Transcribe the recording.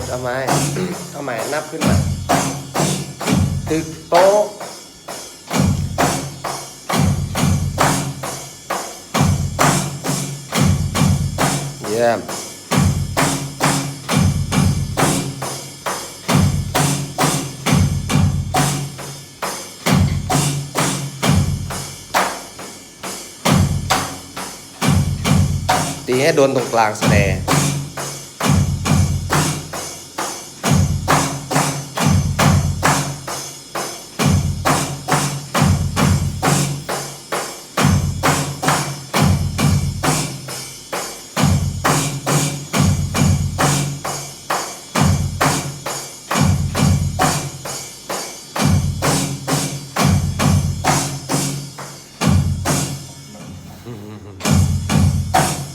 สเอาไม้เอาไม้นับขึ้นมาตึกโต๊ะเยี่ยมตีให้โดนตรงกลางแสดง Mm-hmm.